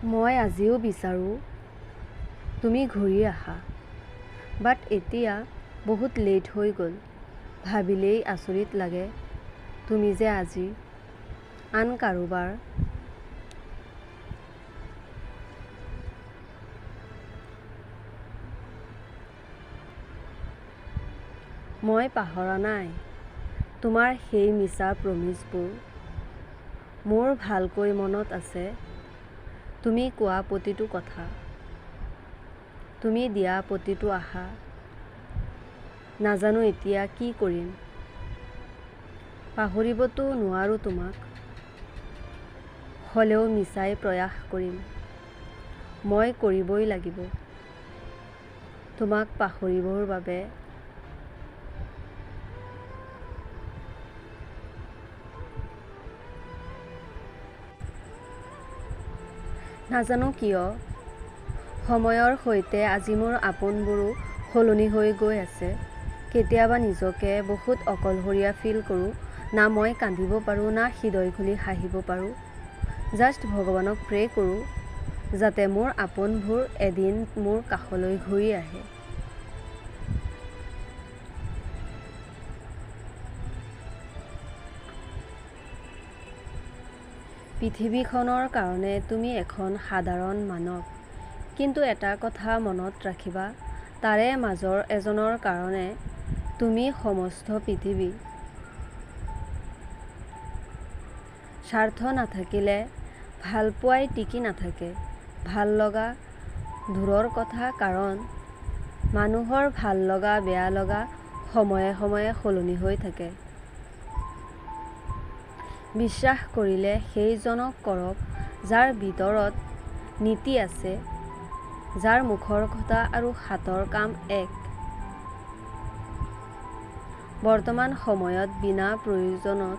মই আজিও বিচাৰোঁ তুমি ঘূৰি আহা। বাট এতিয়া বহুত লেইট হৈ গ'ল। ভাবিলেই আচৰিত লাগে তুমি যে আজি আন কাৰোবাৰ মই পাহৰা নাই। তোমাৰ সেই মিছা প্ৰমিচবোৰ মোৰ ভালকৈ মনত আছে। তুমি কোৱা প্ৰতিটো কথা। তুমি দিয়া প্ৰতিটো আশা। নাজানো এতিয়া কি কৰিম। পাহৰিবতো নোৱাৰোঁ তোমাক। হ'লেও মিছাই প্ৰয়াস কৰিম। মই কৰিবই লাগিব। তোমাক পাহৰিবৰ বাবে নাজানো কিয় সময়ৰ সৈতে আজি মোৰ আপোনবোৰো সলনি হৈ গৈ আছে। কেতিয়াবা নিজকে বহুত অকলশৰীয়া ফিল কৰোঁ না মই কান্দিব পাৰোঁ না হৃদয় খুলি হাঁহিব পাৰোঁ। জাষ্ট ভগৱানক প্ৰে কৰোঁ যাতে মোৰ আপোনবোৰ এদিন মোৰ কাষলৈ ঘূৰি আহে। পৃথিৱীখনৰ কাৰণে তুমি এখন সাধাৰণ মানৱ। কিন্তু এটা কথা মনত ৰাখিবা তাৰে মাজৰ এজনৰ কাৰণে তুমি সমস্ত পৃথিৱী। স্বাৰ্থ নাথাকিলে ভালপোৱাই টিকি নাথাকে। ভাল লগা দূৰৰ কথা কাৰণ মানুহৰ ভাল লগা বেয়া লগা সময়ে সময়ে সলনি হৈ থাকে। বিশ্বাস কৰিলে সেইজনক কৰক যাৰ ভিতৰত নীতি আছে যাৰ মুখৰ কথা আৰু হাতৰ কাম এক। বৰ্তমান সময়ত বিনা প্ৰয়োজনত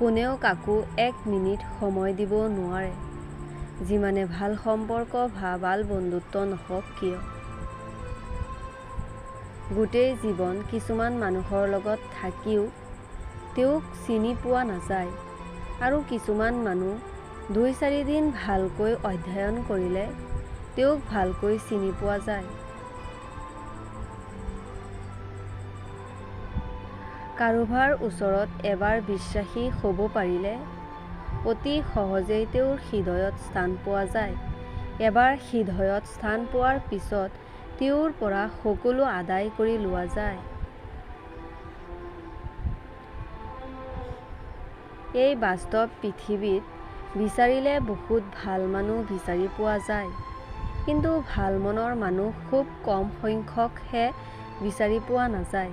কোনেও কাকো এক মিনিট সময় দিব নোৱাৰে যিমানে ভাল সম্পৰ্ক বা ভাল বন্ধুত্ব নহওক কিয়। গোটেই জীৱন কিছুমান মানুহৰ লগত থাকিও তেওঁক চিনি পোৱা নাযায়। আৰু কিছুমান মানুহ দুই চাৰিদিন ভালকৈ অধ্যয়ন কৰিলে তেওঁক ভালকৈ চিনি পোৱা যায়। কাৰোবাৰ ওচৰত এবাৰ বিশ্বাসী হ'ব পাৰিলে অতি সহজেই তেওঁৰ হৃদয়ত স্থান পোৱা যায়। এবাৰ হৃদয়ত স্থান পোৱাৰ পিছত তেওঁৰ পৰা সকলো আদায় কৰি লোৱা যায়। এই বাস্তৱ পৃথিৱীত বিচাৰিলে বহুত ভাল মানুহ বিচাৰি পোৱা যায়। কিন্তু ভাল মনৰ মানুহ খুব কম সংখ্যকহে বিচাৰি পোৱা নাযায়।